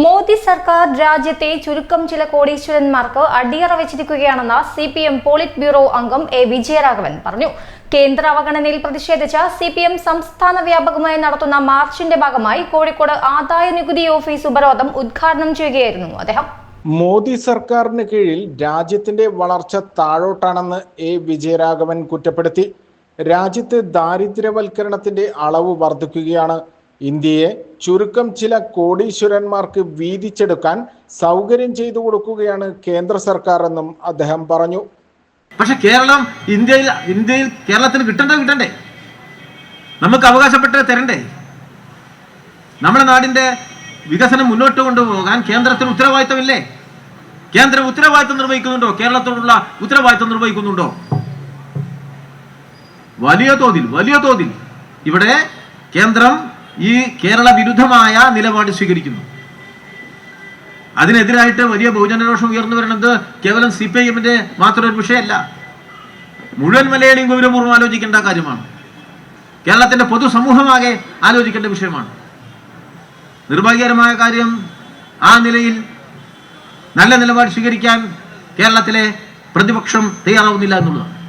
മോദി സർക്കാർ രാജ്യത്തെ ചുരുക്കം ചില കോടീശ്വരന്മാർക്ക് അടിയറ വെച്ചിരിക്കുകയാണെന്ന് C P M politburo അംഗം എ വിജയരാഘവൻ പറഞ്ഞു. കേന്ദ്ര അവഗണനയിൽ പ്രതിഷേധിച്ച സി പി എം സംസ്ഥാന വ്യാപകമായി നടത്തുന്ന മാർച്ചിന്റെ ഭാഗമായി കോഴിക്കോട് ആദായ നികുതി ഓഫീസ് ഉപരോധം ഉദ്ഘാടനം ചെയ്യുകയായിരുന്നു അദ്ദേഹം. മോദി സർക്കാരിന് കീഴിൽ രാജ്യത്തിന്റെ വളർച്ച താഴോട്ടാണെന്ന് എ വിജയരാഘവൻ കുറ്റപ്പെടുത്തി. രാജ്യത്ത് ദാരിദ്ര്യവൽക്കരണത്തിന്റെ അളവ് വർദ്ധിക്കുകയാണ് ഇന്ത്യയെ ചുരുക്കം ചില കോടീശ്വരന്മാർക്ക് വീതിച്ചെടുക്കാൻ സൗകര്യം ചെയ്തു കൊടുക്കുകയാണ് കേന്ദ്ര സർക്കാർ എന്നും അദ്ദേഹം പറഞ്ഞു. പക്ഷെ കേരളം ഇന്ത്യയിൽ ഇന്ത്യയിൽ കേരളത്തിന് കിട്ടണ്ട കിട്ടണ്ടേ? നമുക്ക് അവകാശപ്പെട്ട് തരണ്ടേ? നമ്മുടെ നാടിന്റെ വികസനം മുന്നോട്ട് കൊണ്ടുപോകാൻ കേന്ദ്രത്തിന് ഉത്തരവാദിത്തമില്ലേ? കേന്ദ്രം ഉത്തരവാദിത്തം നിർവഹിക്കുന്നുണ്ടോ? കേരളത്തോടുള്ള ഉത്തരവാദിത്തം നിർവഹിക്കുന്നുണ്ടോ? വലിയ തോതിൽ വലിയ തോതിൽ. ഇവിടെ കേന്ദ്രം ഈ കേരള വിരുദ്ധമായ നിലപാട് സ്വീകരിക്കുന്നു. അതിനെതിരായിട്ട് വലിയ ബഹുജനരോഷം ഉയർന്നു വരുന്നത് കേവലം സി പി ഐ എമ്മിന്റെ മാത്രം ഒരു വിഷയമല്ല. മുഴുവൻ മലയാളിയും ഗൗരവപൂർവം ആലോചിക്കേണ്ട കാര്യമാണ്. കേരളത്തിന്റെ പൊതുസമൂഹമാകെ ആലോചിക്കേണ്ട വിഷയമാണ്. നിർഭാഗ്യകരമായ കാര്യം ആ നിലയിൽ നല്ല നിലപാട് സ്വീകരിക്കാൻ കേരളത്തിലെ പ്രതിപക്ഷം തയ്യാറാവുന്നില്ല എന്നുള്ളതാണ്.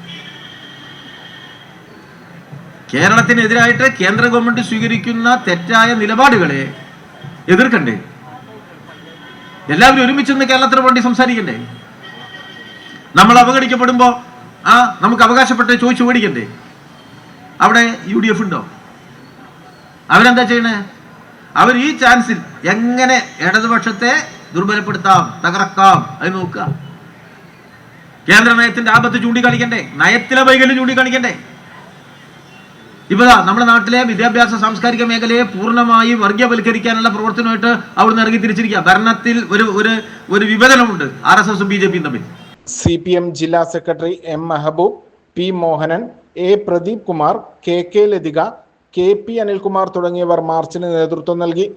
കേരളത്തിനെതിരായിട്ട് കേന്ദ്ര ഗവൺമെന്റ് സ്വീകരിക്കുന്ന തെറ്റായ നിലപാടുകളെ എതിർക്കണ്ടേ? എല്ലാവരും ഒരുമിച്ചിന്ന് കേരളത്തിന് വേണ്ടി സംസാരിക്കണ്ടേ? നമ്മൾ അവഗണിക്കപ്പെടുമ്പോൾ ആ നമുക്ക് അവകാശപ്പെട്ട് ചോദിച്ചു മേടിക്കണ്ടേ? അവിടെ യു ഡി എഫ് ഉണ്ടോ? അവരെന്താ ചെയ്യണേ? അവർ ഈ ചാൻസിൽ എങ്ങനെ ഇടതുപക്ഷത്തെ ദുർബലപ്പെടുത്താം തകർക്കാം അത് നോക്കുക. കേന്ദ്ര നയത്തിന്റെ ആപത്ത് ചൂണ്ടിക്കാണിക്കണ്ടേ? നയത്തിലെ വൈകല്യം ചൂണ്ടിക്കാണിക്കണ്ടേ? ഇപ്പതാ നമ്മുടെ നാട്ടിലെ വിദ്യാഭ്യാസ സാംസ്കാരിക മേഖലയെ പൂർണമായി വർഗീയവൽക്കരിക്കാനുള്ള പ്രവർത്തനമായിട്ട് അവിടുന്ന് ഇറങ്ങി തിരിച്ചിരിക്കുക. ഭരണത്തിൽ ഒരു ഒരു ഒരു വിഭജനമുണ്ട് ആർ എസ് എസും ബി ജെ പിയും തമ്മിൽ. സി പി എം ജില്ലാ secretary M Mehaboob P Mohanan A Pradeep Kumar K K Lathika K P Anilkumar തുടങ്ങിയവർ മാർച്ചിന് നേതൃത്വം നൽകി.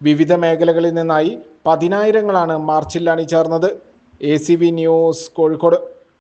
വിവിധ മേഖലകളിൽ നിന്നായി പതിനായിരങ്ങളാണ് മാർച്ചിൽ അണിചേർന്നത് A C B news Kozhikode.